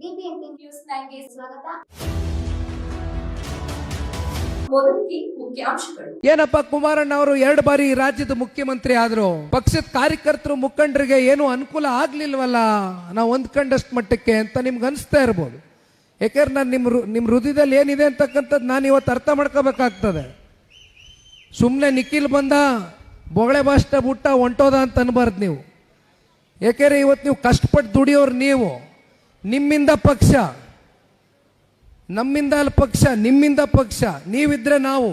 News ಸ್ವಾಗತ. ಏನಪ್ಪ ಕುಮಾರಣ್ಣ ಅವರು ಎರಡು ಬಾರಿ ರಾಜ್ಯದ ಮುಖ್ಯಮಂತ್ರಿ ಆದ್ರು? ಪಕ್ಷದ ಕಾರ್ಯಕರ್ತರು ಮುಖಂಡರಿಗೆ ಏನು ಅನುಕೂಲ ಆಗ್ಲಿಲ್ವಲ್ಲ? ನಾವು ಹೊಂದ್ಕೊಂಡಷ್ಟು ಮಟ್ಟಕ್ಕೆ ಅಂತ ನಿಮ್ಗೆ ಅನಿಸ್ತಾ ಇರ್ಬೋದು. ಯಾಕಂದ್ರೆ ನಾನು ನಿಮ್ಮ ನಿಮ್ಮ ಹೃದಯದಲ್ಲಿ ಏನಿದೆ ಅಂತಕ್ಕಂಥದ್ದು ನಾನು ಇವತ್ತು ಅರ್ಥ ಮಾಡ್ಕೋಬೇಕಾಗ್ತದೆ. ಸುಮ್ಮನೆ ನಿಖಿಲ್ ಬಂದ, ಬೊಗಳೆ ಬಾಷ್ಟ ಬುಟ್ಟ ಹೊಂಟೋದ ಅಂತ ಅನ್ಬಾರ್ದು ನೀವು. ಯಾಕೆಂದ್ರೆ ಇವತ್ತು ನೀವು ಕಷ್ಟಪಟ್ಟು ದುಡಿಯೋರು ನೀವು. ನಿಮ್ಮಿಂದ ಪಕ್ಷ, ನಮ್ಮಿಂದ ಪಕ್ಷ, ನಿಮ್ಮಿಂದ ಪಕ್ಷ, ನೀವಿದ್ರೆ ನಾವು.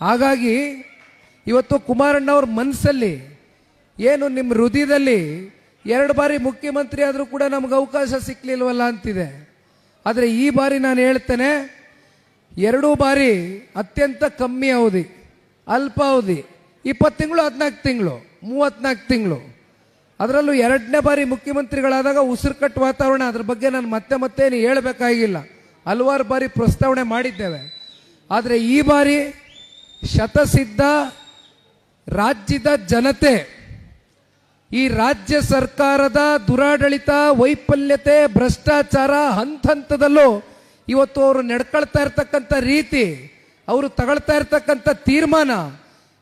ಹಾಗಾಗಿ ಇವತ್ತು ಕುಮಾರಣ್ಣವ್ರ ಮನಸ್ಸಲ್ಲಿ ಏನು ನಿಮ್ಮ ಹೃದಯದಲ್ಲಿ ಎರಡು ಬಾರಿ ಮುಖ್ಯಮಂತ್ರಿ ಆದರೂ ಕೂಡ ನಮ್ಗೆ ಅವಕಾಶ ಸಿಕ್ಕಲಿಲ್ವಲ್ಲ ಅಂತಿದೆ. ಆದರೆ ಈ ಬಾರಿ ನಾನು ಹೇಳ್ತೇನೆ, ಎರಡೂ ಬಾರಿ ಅತ್ಯಂತ ಕಮ್ಮಿ ಅವಧಿ, ಅಲ್ಪ ಅವಧಿ, ಇಪ್ಪತ್ತು ತಿಂಗಳು, ಹದಿನಾಲ್ಕು ತಿಂಗಳು, ಮೂವತ್ತ್ನಾಲ್ಕು ತಿಂಗಳು. ಅದರಲ್ಲೂ ಎರಡನೇ ಬಾರಿ ಮುಖ್ಯಮಂತ್ರಿಗಳಾದಾಗ ಉಸಿರುಕಟ್ಟು ವಾತಾವರಣ. ಅದ್ರ ಬಗ್ಗೆ ನಾನು ಮತ್ತೆ ಮತ್ತೆ ಏನು ಹೇಳಬೇಕಾಗಿಲ್ಲ. ಹಲವಾರು ಬಾರಿ ಪ್ರಸ್ತಾವನೆ ಮಾಡಿದ್ದೇವೆ. ಆದರೆ ಈ ಬಾರಿ ಶತಸಿದ್ಧ ರಾಜ್ಯದ ಜನತೆ, ಈ ರಾಜ್ಯ ಸರ್ಕಾರದ ದುರಾಡಳಿತ, ವೈಫಲ್ಯತೆ, ಭ್ರಷ್ಟಾಚಾರ ಹಂತ ಹಂತದಲ್ಲೂ ಇವತ್ತು ಅವರು ನಡ್ಕೊಳ್ತಾ ಇರ್ತಕ್ಕಂಥ ರೀತಿ, ಅವರು ತಗೊಳ್ತಾ ಇರ್ತಕ್ಕಂಥ ತೀರ್ಮಾನ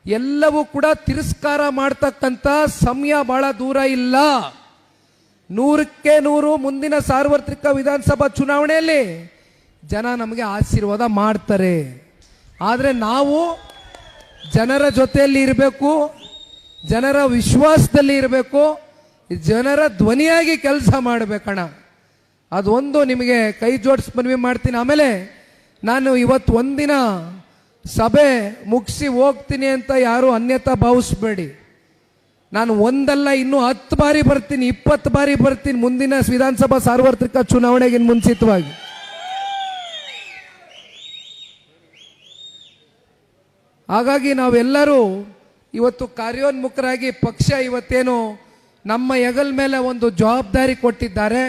ಎಲ್ಲವೂ ಕೂಡ ತಿರಸ್ಕಾರ ಮಾಡ್ತಕ್ಕಂಥ ಸಮಯ ಬಹಳ ದೂರ ಇಲ್ಲ. ನೂರಕ್ಕೆ ನೂರು ಮುಂದಿನ ಸಾರ್ವತ್ರಿಕ ವಿಧಾನಸಭಾ ಚುನಾವಣೆಯಲ್ಲಿ ಜನ ನಮಗೆ ಆಶೀರ್ವಾದ ಮಾಡ್ತಾರೆ. ಆದರೆ ನಾವು ಜನರ ಜೊತೆಯಲ್ಲಿ ಇರಬೇಕು, ಜನರ ವಿಶ್ವಾಸದಲ್ಲಿ ಇರಬೇಕು, ಜನರ ಧ್ವನಿಯಾಗಿ ಕೆಲಸ ಮಾಡಬೇಕಣ ಅದೊಂದು ನಿಮಗೆ ಕೈ ಜೋಡಿಸಿ ಮನವಿ ಮಾಡ್ತೀನಿ. ಆಮೇಲೆ ನಾನು ಇವತ್ತು ಒಂದಿನ ಸಭೆ ಮುಗಿಸಿ ಹೋಗ್ತೀನಿ ಅಂತ ಯಾರು ಅನ್ಯತಾ ಭಾವಿಸ್ಬೇಡಿ. ನಾನು ಒಂದಲ್ಲ, ಇನ್ನೂ ಹತ್ತು ಬಾರಿ ಬರ್ತೀನಿ, ಇಪ್ಪತ್ತು ಬಾರಿ ಬರ್ತೀನಿ ಮುಂದಿನ ವಿಧಾನಸಭಾ ಸಾರ್ವತ್ರಿಕ ಚುನಾವಣೆಗೆ ಮುಂಚಿತವಾಗಿ. ಹಾಗಾಗಿ ನಾವೆಲ್ಲರೂ ಇವತ್ತು ಕಾರ್ಯೋನ್ಮುಖರಾಗಿ ಪಕ್ಷ ಇವತ್ತೇನು ನಮ್ಮ ಹೆಗಲ್ ಮೇಲೆ ಒಂದು ಜವಾಬ್ದಾರಿ ಕೊಟ್ಟಿದ್ದಾರೆ.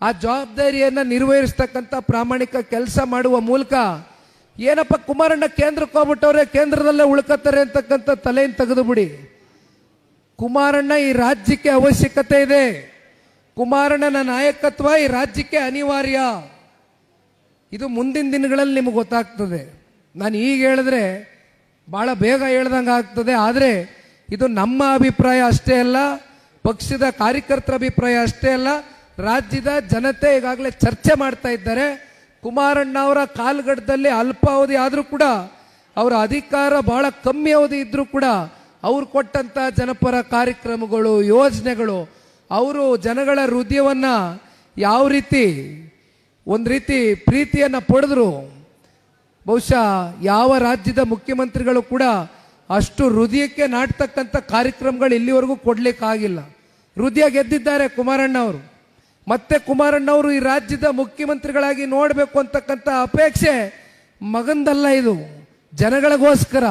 ಆ ಜವಾಬ್ದಾರಿಯನ್ನು ನಿರ್ವಹಿಸ್ತಕ್ಕಂಥ ಪ್ರಾಮಾಣಿಕ ಕೆಲಸ ಮಾಡುವ ಮೂಲಕ ಏನಪ್ಪ ಕುಮಾರಣ್ಣ ಕೇಂದ್ರಕ್ಕೆ ಹೋಗ್ಬಿಟ್ಟವ್ರೆ? ಕೇಂದ್ರದಲ್ಲೇ ಉಳ್ಕತ್ತಾರೆ ಅಂತಕ್ಕಂಥ ತಲೆಯನ್ನು ತೆಗೆದು ಬಿಡಿ ಕುಮಾರಣ್ಣ ಈ ರಾಜ್ಯಕ್ಕೆ ಅವಶ್ಯಕತೆ ಇದೆ. ಕುಮಾರಣ್ಣನ ನಾಯಕತ್ವ ಈ ರಾಜ್ಯಕ್ಕೆ ಅನಿವಾರ್ಯ. ಇದು ಮುಂದಿನ ದಿನಗಳಲ್ಲಿ ನಿಮಗೆ ಗೊತ್ತಾಗ್ತದೆ. ನಾನು ಈಗ ಹೇಳಿದ್ರೆ ಭಾಳ ಬೇಗ ಹೇಳ್ದಂಗೆ ಆಗ್ತದೆ, ಆದರೆ ಇದು ನಮ್ಮ ಅಭಿಪ್ರಾಯ ಅಷ್ಟೇ ಅಲ್ಲ, ಪಕ್ಷದ ಕಾರ್ಯಕರ್ತರ ಅಭಿಪ್ರಾಯ ಅಷ್ಟೇ ಅಲ್ಲ, ರಾಜ್ಯದ ಜನತೆ ಈಗಾಗಲೇ ಚರ್ಚೆ ಮಾಡ್ತಾ ಇದ್ದಾರೆ. ಕುಮಾರಣ್ಣ ಅವರ ಕಾಲ್ಗಡದಲ್ಲಿ ಅಲ್ಪಾವಧಿ ಆದರೂ ಕೂಡ ಅವರ ಅಧಿಕಾರ ಬಹಳ ಕಮ್ಮಿ ಅವಧಿ ಇದ್ದರೂ ಕೂಡ ಅವ್ರು ಕೊಟ್ಟಂತ ಜನಪರ ಕಾರ್ಯಕ್ರಮಗಳು, ಯೋಜನೆಗಳು, ಅವರು ಜನಗಳ ಹೃದಯವನ್ನ ಯಾವ ರೀತಿ, ಒಂದು ರೀತಿ ಪ್ರೀತಿಯನ್ನ ಪಡೆದ್ರು, ಬಹುಶಃ ಯಾವ ರಾಜ್ಯದ ಮುಖ್ಯಮಂತ್ರಿಗಳು ಕೂಡ ಅಷ್ಟು ಹೃದಯಕ್ಕೆ ನಾಟ್ತಕ್ಕಂಥ ಕಾರ್ಯಕ್ರಮಗಳು ಇಲ್ಲಿವರೆಗೂ ಕೊಡಲಿಕ್ಕಾಗಿಲ್ಲ. ಹೃದಯ ಗೆದ್ದಿದ್ದಾರೆ ಕುಮಾರಣ್ಣ ಅವರು ಮತ್ತೆ ಕುಮಾರಣ್ಣವರು ಈ ರಾಜ್ಯದ ಮುಖ್ಯಮಂತ್ರಿಗಳಾಗಿ ನೋಡಬೇಕು ಅಂತಕ್ಕಂಥ ಅಪೇಕ್ಷೆ ಮಗಂದಲ್ಲ ಇದು. ಜನಗಳಿಗೋಸ್ಕರ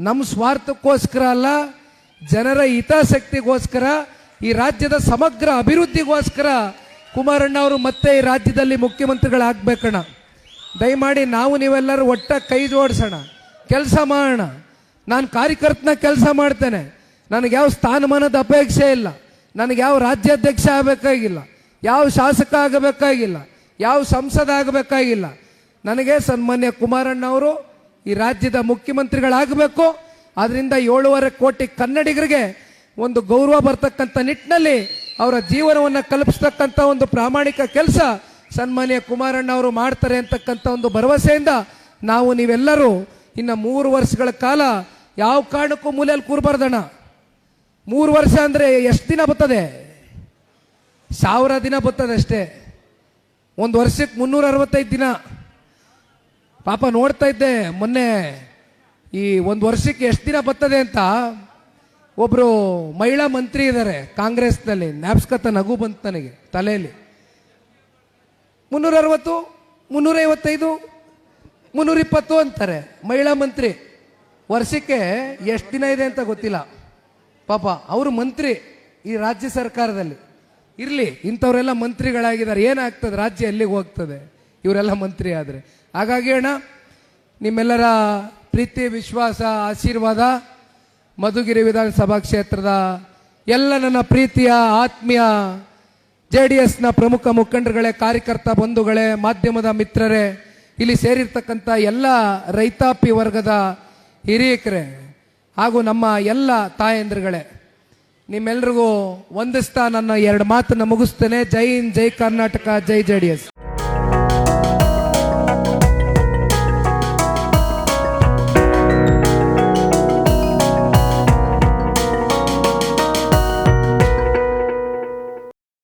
ನಮ್ಮ ಸ್ವಾರ್ಥಕ್ಕೋಸ್ಕರ ಅಲ್ಲ, ಜನರ ಹಿತಾಸಕ್ತಿಗೋಸ್ಕರ, ಈ ರಾಜ್ಯದ ಸಮಗ್ರ ಅಭಿವೃದ್ಧಿಗೋಸ್ಕರ ಕುಮಾರಣ್ಣ ಅವರು ಮತ್ತೆ ಈ ರಾಜ್ಯದಲ್ಲಿ ಮುಖ್ಯಮಂತ್ರಿಗಳಾಗಬೇಕಣ ದಯಮಾಡಿ ನಾವು ನೀವೆಲ್ಲರೂ ಒಟ್ಟ ಕೈ ಜೋಡಿಸೋಣ. ಕೆಲಸ ಮಾಡೋಣ. ನಾನು ಕಾರ್ಯಕರ್ತನ ಕೆಲಸ ಮಾಡ್ತೇನೆ. ನನಗೆ ಯಾವ ಸ್ಥಾನಮಾನದ ಅಪೇಕ್ಷೆ ಇಲ್ಲ. ನನಗೆ ಯಾವ ರಾಜ್ಯಾಧ್ಯಕ್ಷ ಆಗಬೇಕಾಗಿಲ್ಲ. ಯಾವ ಶಾಸಕ ಆಗಬೇಕಾಗಿಲ್ಲ, ಯಾವ ಸಂಸದ ಆಗಬೇಕಾಗಿಲ್ಲ. ನನಗೆ ಸನ್ಮಾನ್ಯ ಕುಮಾರಣ್ಣ ಅವರು ಈ ರಾಜ್ಯದ ಮುಖ್ಯಮಂತ್ರಿಗಳಾಗಬೇಕು. ಅದರಿಂದ ಏಳೂವರೆ ಕೋಟಿ ಕನ್ನಡಿಗರಿಗೆ ಒಂದು ಗೌರವ ಬರ್ತಕ್ಕಂಥ ನಿಟ್ಟಿನಲ್ಲಿ ಅವರ ಜೀವನವನ್ನು ಕಲ್ಪಿಸ್ತಕ್ಕಂಥ ಒಂದು ಪ್ರಾಮಾಣಿಕ ಕೆಲಸ ಸನ್ಮಾನ್ಯ ಕುಮಾರಣ್ಣ ಅವರು ಮಾಡ್ತಾರೆ ಅಂತಕ್ಕಂಥ ಒಂದು ಭರವಸೆಯಿಂದ ನಾವು ನೀವೆಲ್ಲರೂ ಇನ್ನು ಮೂರು ವರ್ಷಗಳ ಕಾಲ ಯಾವ ಕಾರಣಕ್ಕೂ ಮೂಲೆಯಲ್ಲಿ ಕೂರ್ಬಾರ್ದಣ್ಣ. ಮೂರು ವರ್ಷ ಅಂದರೆ ಎಷ್ಟು ದಿನ ಬರ್ತದೆ? ಸಾವಿರ ದಿನ ಬರ್ತದೆ ಅಷ್ಟೇ ಒಂದು ವರ್ಷಕ್ಕೆ ಮುನ್ನೂರ ಅರವತ್ತೈದು ದಿನ. ಪಾಪ ನೋಡ್ತಾ ಇದ್ದೆ, ಮೊನ್ನೆ ಈ ಒಂದು ವರ್ಷಕ್ಕೆ ಎಷ್ಟು ದಿನ ಬರ್ತದೆ ಅಂತ. ಒಬ್ಬರು ಮಹಿಳಾ ಮಂತ್ರಿ ಇದ್ದಾರೆ ಕಾಂಗ್ರೆಸ್ನಲ್ಲಿ, ನ್ಯಾಪ್ಸ್ಕತ ನಗು ಬಂತು ನನಗೆ ತಲೆಯಲ್ಲಿ. ಮುನ್ನೂರ ಅರವತ್ತು ಮುನ್ನೂರೈವತ್ತೈದು, ಮುನ್ನೂರಿಪ್ಪತ್ತು ಅಂತಾರೆ ಮಹಿಳಾ ಮಂತ್ರಿ. ವರ್ಷಕ್ಕೆ ಎಷ್ಟು ದಿನ ಇದೆ ಅಂತ ಗೊತ್ತಿಲ್ಲ. ಪಾಪ ಅವರು ಮಂತ್ರಿ ಈ ರಾಜ್ಯ ಸರ್ಕಾರದಲ್ಲಿ. ಇರಲಿ, ಇಂಥವರೆಲ್ಲ ಮಂತ್ರಿಗಳಾಗಿದ್ದಾರೆ. ಏನಾಗ್ತದೆ? ರಾಜ್ಯ ಎಲ್ಲಿಗೆ ಹೋಗ್ತದೆ? ಇವರೆಲ್ಲ ಮಂತ್ರಿ ಆದರೆ. ಹಾಗಾಗಿ ಅಣ್ಣ, ನಿಮ್ಮೆಲ್ಲರ ಪ್ರೀತಿ, ವಿಶ್ವಾಸ, ಆಶೀರ್ವಾದ ಮಧುಗಿರಿ ವಿಧಾನಸಭಾ ಕ್ಷೇತ್ರದ ಎಲ್ಲ ನನ್ನ ಪ್ರೀತಿಯ, ಆತ್ಮೀಯ ಜೆ ಡಿ ಎಸ್ನ ಪ್ರಮುಖ ಮುಖಂಡರುಗಳೇ, ಕಾರ್ಯಕರ್ತ ಬಂಧುಗಳೇ, ಮಾಧ್ಯಮದ ಮಿತ್ರರೇ, ಇಲ್ಲಿ ಸೇರಿರ್ತಕ್ಕಂಥ ಎಲ್ಲ ರೈತಾಪಿ ವರ್ಗದ ಹಿರಿಯಕರೇ ಹಾಗೂ ನಮ್ಮ ಎಲ್ಲ ತಾಯಂದ್ರುಗಳೇ ನಿಮ್ಮೆಲ್ರಿಗೂ ವಂದಿಸ್ತಾ ನನ್ನ ಎರಡು ಮಾತನ್ನ ಮುಗಿಸ್ತೇನೆ. ಜೈ ಹಿಂದ್ ಜೈ ಕರ್ನಾಟಕ ಜೈ ಜೆ ಡಿ ಎಸ್.